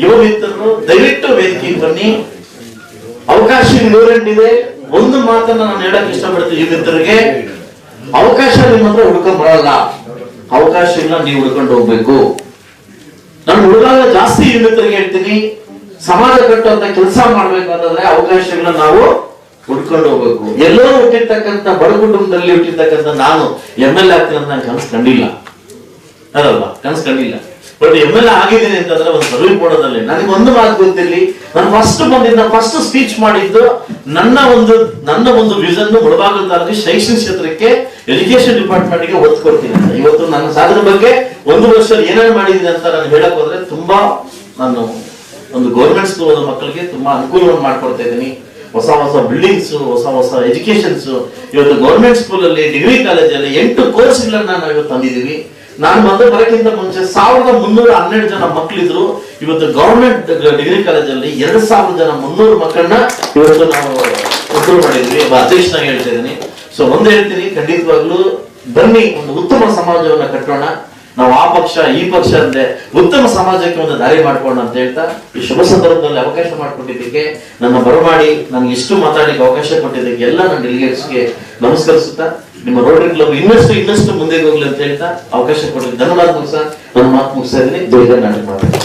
ಯುವ ದಯವಿಟ್ಟು ವೇದಿಕೆಗೆ ಬನ್ನಿ. ಅವಕಾಶ ಇದೆ ಒಂದು ಮಾತನ್ನ ನಾನು ಹೇಳಕ್ ಇಷ್ಟಪಡ್ತೀನಿ ಯುವ ಮಿತ್ರರಿಗೆ ಅವಕಾಶ ನಿಮ್ಮ ಹತ್ರ ಬರಲ್ಲ. ಅವಕಾಶ ಇಲ್ಲ, ನೀವು ಹುಡ್ಕೊಂಡು ಹೋಗ್ಬೇಕು. ನಾನು ಹುಡುಗಾಗ ಜಾಸ್ತಿ ಯುವ ಮಿತ್ರರಿಗೆ ಹೇಳ್ತೀನಿ. ಸಮಾಜ ಕಟ್ಟುವಂತ ಕೆಲಸ ಮಾಡ್ಬೇಕು ಅಂತಂದ್ರೆ ನಾವು ಹುಡ್ಕೊಂಡು ಹೋಗ್ಬೇಕು. ಎಲ್ಲರೂ ಹುಟ್ಟಿರ್ತಕ್ಕಂಥ, ಬಡ ಕುಟುಂಬದಲ್ಲಿ ಹುಟ್ಟಿರ್ತಕ್ಕಂಥ ನಾನು ಎಂ ಎಲ್ ಆಗ್ತೀನಿ ಅಂತ ನಾನು ಕನಸು ಕಂಡಿಲ್ಲ. ಅದಲ್ವಾ ಕನಸು ಕಂಡಿಲ್ಲ. ಬಟ್ ಎಂ ಎಲ್ ಆಗಿದ್ದೀನಿ ಅಂತಂದ್ರೆ ಒಂದು ಸರ್ವಿ ಕೊಡೋದಲ್ಲಿ ನನಗೆ ಒಂದು ಮಾತು ಗೊತ್ತಿರಲಿ. ನಾನು ಫಸ್ಟ್ ಬಂದಿದ್ದ ಫಸ್ಟ್ ಸ್ಪೀಚ್ ಮಾಡಿದ್ದು ನನ್ನ ಒಂದು ನನ್ನ ಒಂದು ವಿಷನ್ ಒಳಭಾಗದ ತಾಲೂಕು ಶೈಕ್ಷಣಿಕ ಕ್ಷೇತ್ರಕ್ಕೆ ಎಜುಕೇಶನ್ ಡಿಪಾರ್ಟ್ಮೆಂಟ್ಗೆ ಒತ್ತು ಕೊಡ್ತೀನಿ ಅಂತ. ಇವತ್ತು ನನ್ನ ಸಾಧನೆ ಬಗ್ಗೆ ಒಂದು ವರ್ಷ ಏನೇನು ಮಾಡಿದ್ದೀನಿ ಅಂತ ನಾನು ಹೇಳಕ್ ಹೋದ್ರೆ ತುಂಬಾ ನಾನು ಒಂದು ಗೌರ್ಮೆಂಟ್ ಸ್ಕೂಲ್ ಮಕ್ಕಳಿಗೆ ತುಂಬಾ ಅನುಕೂಲವನ್ನು ಮಾಡ್ಕೊಡ್ತಾ ಇದ್ದೀನಿ. ಹೊಸ ಹೊಸ ಬಿಲ್ಡಿಂಗ್ಸ್ ಹೊಸ ಹೊಸ ಎಜುಕೇಶನ್ಸ್ ಇವತ್ತು ಗೌರ್ಮೆಂಟ್ ಸ್ಕೂಲಲ್ಲಿ ಡಿಗ್ರಿ ಕಾಲೇಜಲ್ಲಿ ಎಂಟು ಕೋರ್ಸ್ಗಳನ್ನ ನಾವು ಇವತ್ತು ತಂದಿದ್ದೀವಿ. ನಾನು ಬಂದು ಬರೋಕ್ಕಿಂತ ಮುಂಚೆ ಸಾವಿರದ ಮುನ್ನೂರ ಹನ್ನೆರಡು ಜನ ಮಕ್ಕಳಿದ್ರು ಇವತ್ತು ಗೌರ್ಮೆಂಟ್ ಡಿಗ್ರಿ ಕಾಲೇಜಲ್ಲಿ ಎರಡು ಸಾವಿರ ಜನ ಮುನ್ನೂರು ಮಕ್ಕಳನ್ನ ಇವತ್ತು ನಾವು ಇಂಪ್ರೂವ್ ಮಾಡಿದ್ವಿ ಒಬ್ಬ ಅಧ್ಯಕ್ಷನಾಗಿ ಹೇಳ್ತಾ ಇದ್ದೀನಿ. ಸೊ ಒಂದ್ ಹೇಳ್ತೀನಿ, ಖಂಡಿತವಾಗ್ಲೂ ಬನ್ನಿ, ಒಂದು ಉತ್ತಮ ಸಮಾಜವನ್ನ ಕಟ್ಟೋಣ. ನಾವು ಆ ಪಕ್ಷ, ಈ ಪಕ್ಷ ಅಂದ್ರೆ ಉತ್ತಮ ಸಮಾಜಕ್ಕೆ ಒಂದು ದಾರಿ ಮಾಡ್ಕೊಂಡು ಅಂತ ಹೇಳ್ತಾ ಈ ಶುಭ ಸಂದರ್ಭದಲ್ಲಿ ಅವಕಾಶ ಮಾಡಿಕೊಟ್ಟಿದ್ದಕ್ಕೆ ನನ್ನ ಬರಮಾಡಿ ನನಗೆ ಇಷ್ಟು ಮಾತಾಡಲಿಕ್ಕೆ ಅವಕಾಶ ಕೊಟ್ಟಿದ್ದಕ್ಕೆ ಎಲ್ಲ ನನ್ನ ಡೆಲಿಗೇಟ್ಸ್ಗೆ ನಮಸ್ಕರಿಸುತ್ತಾ, ನಿಮ್ಮ ರೋಟರಿ ಕ್ಲಬ್ ಇನ್ನಷ್ಟು ಇನ್ನಷ್ಟು ಮುಂದೆ ಹೋಗ್ಲಿ ಅಂತ ಹೇಳ್ತಾ ಅವಕಾಶ ಕೊಟ್ಟಿದ್ದು ಧನ್ಯವಾದ ಮುಗಿಸ ನನ್ನ ಮಾತು ಮುಗಿಸ್ತಾ ಇದ್ದೀನಿ. ಬೇಗ ನಾನು ಮಾತಾಡ್ತೀನಿ.